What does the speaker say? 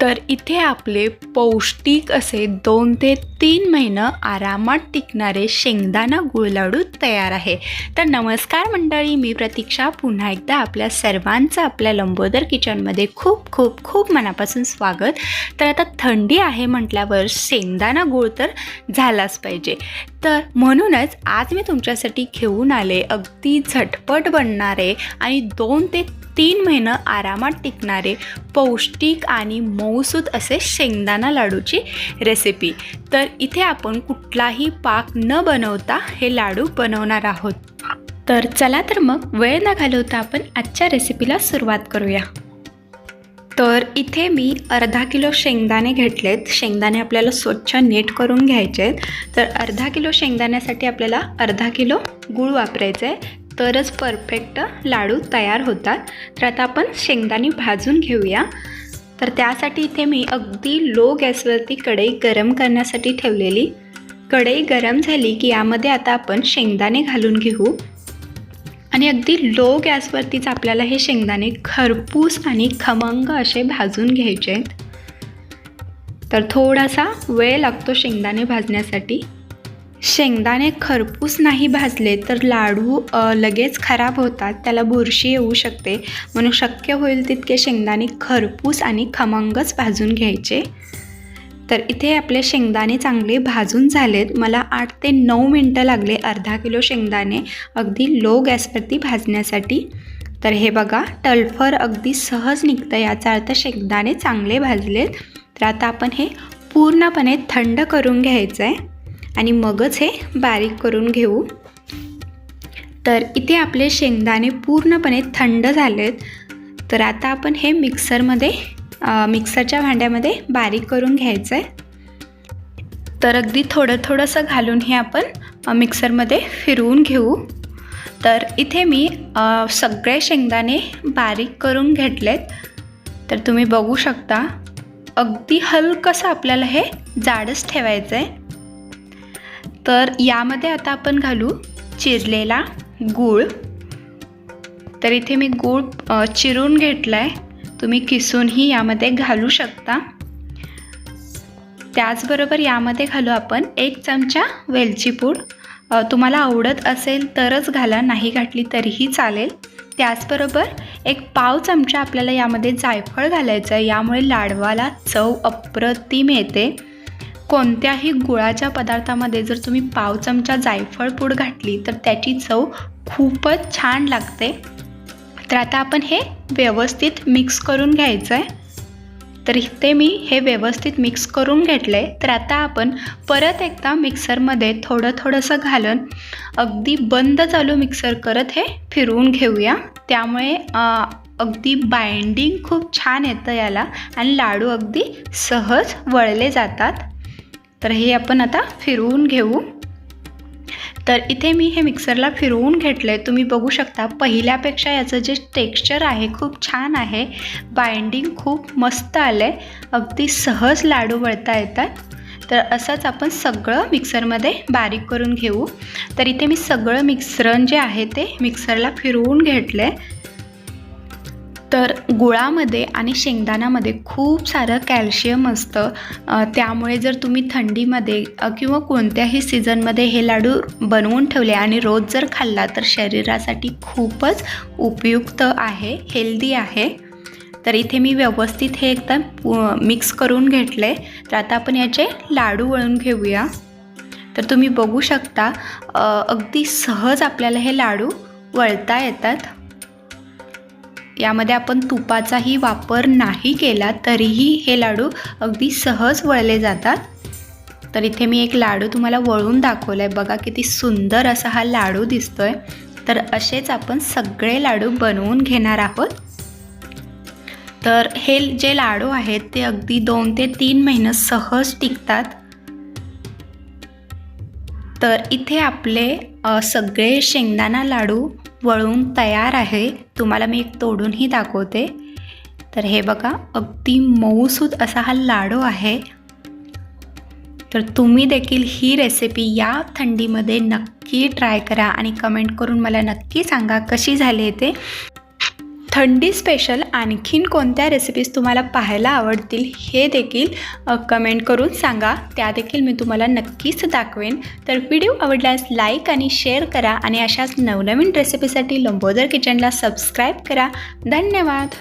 तर इथे आपले पौष्टिक असे दोन ते तीन महिनं आरामात टिकणारे शेंगदाणा गुळलाडू तयार आहे. तर नमस्कार मंडळी मी प्रतीक्षा. पुन्हा एकदा आपल्या सर्वांचं आपल्या लंबोदर किचनमध्ये खूप खूप खूप मनापासून स्वागत. तर आता थंडी आहे म्हटल्यावर शेंगदाणा गुळ तर झालाच पाहिजे. तर म्हणूनच आज मी तुमच्यासाठी घेऊन आले अगदी झटपट बनणारे आणि दोन ते तीन महिनं आरामात टिकणारे पौष्टिक आणि मऊसूद असे शेंगदाणा लाडूची रेसिपी तर इथे आपण कुठलाही पाक न बनवता हे लाडू बनवणार आहोत. तर चला तर मग वेळ न घालवता आपण आजच्या रेसिपीला सुरुवात करूया. तर इथे मी अर्धा किलो शेंगदाणे घेतलेत. शेंगदाणे आपल्याला स्वच्छ नीट करून घ्यायचे आहेत तर अर्धा किलो शेंगदाण्यासाठी आपल्याला अर्धा किलो गूळ वापरायचं आहे तरच परफेक्ट लाडू तयार होतात. तर आता आपण शेंगदाणे भाजून घेऊया. तर त्यासाठी इथे मी अगदी लो गॅसवरती कढई गरम करण्यासाठी ठेवलेली. कढई गरम झाली की यामध्ये आता आपण शेंगदाणे घालून घेऊ. आणि अगदी लो गॅसवरतीच आपल्याला हे शेंगदाणे खरपूस आणि खमंग असे भाजून घ्यायचे आहेत. तर थोडासा वेळ लागतो शेंगदाणे भाजण्यासाठी. शेंगदाणे खरपूस नाही भाजले तर लाडू लगेच खराब होतात. त्याला बुरशी येऊ शकते. म्हणून शक्य होईल तितके शेंगदाणे खरपूस आणि खमंगच भाजून घ्यायचे. तर इथे आपले शेंगदाणे चांगले भाजून झालेत. मला आठ ते नऊ मिनटं लागले अर्धा किलो शेंगदाणे अगदी लो गॅसवरती भाजण्यासाठी. तर हे बघा टल्फर अगदी सहज निघतं याचा अर्थ शेंगदाणे चांगले भाजलेत. तर आता आपण हे पूर्णपणे थंड करून घ्यायचं आहे आणि मगच हे बारीक करून घेऊ. तर इथे आपले शेंगदाणे पूर्णपणे थंड झालेत. तर आता आपण हे मिक्सरमध्ये मिक्सरच्या भांड्यामध्ये बारीक करून घ्यायचं आहे तर अगदी थोडं थोडंसं घालून हे आपण मिक्सरमध्ये फिरवून घेऊ. तर इथे मी सगळे शेंगदाणे बारीक करून घेतलेत. तर तुम्ही बघू शकता अगदी हलकंसं आपल्याला हे जाडच ठेवायचं आहे तर यामध्ये आता आपण घालू चिरलेला गूळ. तर इथे मी गूळ चिरून घेतला आहे तुम्ही किसूनही यामध्ये घालू शकता. त्याचबरोबर यामध्ये घालू आपण एक चमचा वेलची पूड. तुम्हाला आवडत असेल तरच घाला नाही घातली तरीही चालेल. त्याचबरोबर एक पाव चमचा आपल्याला यामध्ये जायफळ घालायचं आहे यामुळे लाडवाला चव अप्रतिम येते. कोणत्याही गुळाच्या पदार्थामध्ये जर तुम्ही पाव चमचा जायफळ पूड घातली तर त्याची चव खूपच छान लागते. तर आता आपण हे व्यवस्थित मिक्स करून घ्यायचं आहे तर इथे मी हे व्यवस्थित मिक्स करून घेतलं आहे तर आता आपण परत एकदा मिक्सरमध्ये थोडं थोडंसं घालून अगदी बंद चालू मिक्सर करत हे फिरवून घेऊया. त्यामुळे अगदी बाइंडिंग खूप छान येतं याला आणि लाडू अगदी सहज वळले जातात. तर हे आपण आता फिरवून घेऊ. तर इथे मी हे मिक्सरला फिरवून घेतलं आहे तुम्ही बघू शकता पहिल्यापेक्षा याचं जे टेक्स्चर आहे खूप छान आहे. बाइंडिंग खूप मस्त आलं आहे अगदी सहज लाडू वळता येतात. तर असंच आपण सगळं मिक्सरमध्ये बारीक करून घेऊ. तर इथे मी सगळं मिश्रण जे आहे ते मिक्सरला फिरवून घेतलं आहे तर गुळामध्ये आणि शेंगदाण्यामध्ये खूप सारं कॅल्शियम असतं. त्यामुळे जर तुम्ही थंडीमध्ये किंवा कोणत्याही सीझनमध्ये हे लाडू बनवून ठेवले आणि रोज जर खाल्ला तर शरीरासाठी खूपच उपयुक्त आहे हेल्दी आहे. तर इथे मी व्यवस्थित हे एकदम मिक्स करून घेतले. तर आता आपण याचे लाडू वळून घेऊया. तर तुम्ही बघू शकता अगदी सहज आपल्याला हे लाडू वळता येतात. यामध्ये आपण तुपाचाही वापर नाही केला तरीही हे लाडू अगदी सहज वळले जातात. तर इथे मी एक लाडू तुम्हाला वळून दाखवला आहे बघा किती सुंदर असा हा लाडू दिसतो आहे तर असेच आपण सगळे लाडू बनवून घेणार आहोत. तर हे जे लाडू आहेत ते अगदी दोन ते तीन महिने सहज टिकतात. तर इथे आपले सगळे शेंगदाणा लाडू वळून तयार आहे. तुम्हाला मी एक तोडूनही दाखवते. तर हे बघा अगदी मऊसूद असा हा लाडू आहे. तर तुम्ही देखील ही रेसिपी या थंडीमध्ये नक्की ट्राय करा आणि कमेंट करून मला नक्की सांगा कशी झाली ते. थंडी स्पेशल आणखीन कोणत्या रेसिपीज तुम्हाला पाहायला आवडतील हे देखील कमेंट करून सांगा. त्या देखील मी तुम्हाला नक्कीच दाखवेन. तर व्हिडिओ आवडल्यास लाईक आणि शेअर करा आणि अशाच नवनवीन रेसिपीसाठी लंबोदर किचनला सबस्क्राईब करा. धन्यवाद!